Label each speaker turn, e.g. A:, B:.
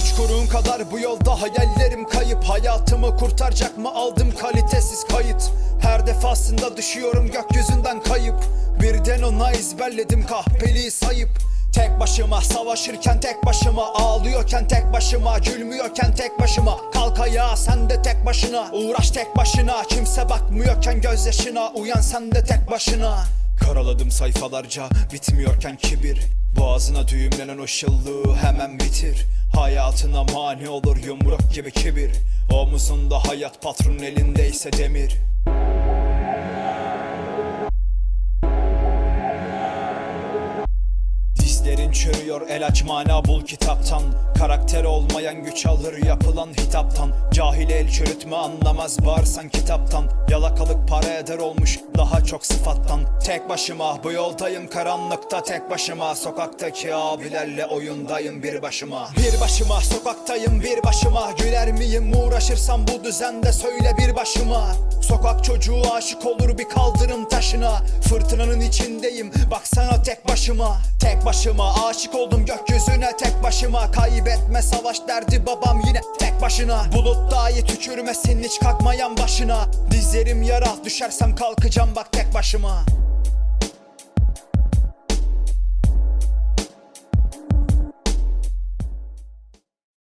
A: Uçkurum kadar bu yolda hayallerim kayıp. Hayatımı kurtaracak mı aldım kalitesiz kayıt. Her defasında düşüyorum gökyüzünden kayıp. Birden ona ezberledim kahpeliği sayıp. Tek başıma savaşırken tek başıma Ağlıyorken tek başıma Gülmüyorken tek başıma. Kalk ayağa sen de tek başına. Uğraş tek başına. Kimse bakmıyorken gözyaşına. Uyan sen de tek başına. Karaladım sayfalarca bitmiyorken kibir Boğazına düğümlenen o şıllığı hemen bitir. Hayatına mani olur yumruk gibi kibir. Omuzunda hayat patronun elindeyse demir Dizlerin çürüyor el aç mana bul kitaptan. Karakter olmayan güç alır yapılan hitaptan. Cahil el çürütme anlamaz bağırsan kitaptan. Yalakalık para eder olmuş daha çok sıfattan. Tek başıma bu yoldayım karanlıkta tek başıma. Sokaktaki abilerle oyundayım bir başıma. Bir başıma sokaktayım bir başıma Güler miyim uğraşırsam bu düzende? Söyle bir başıma. Sokak çocuğu aşık olur bir kaldırım taşına. Fırtınanın içindeyim baksana tek başıma. Tek başıma aşık oldum gökyüzüne. Tek başıma Kaybetme savaş derdi babam yine tek başına. Bulut dahi tükürmesin hiç kalkmayan başına. Dizlerim yara düşersem kalkacağım bak tek başıma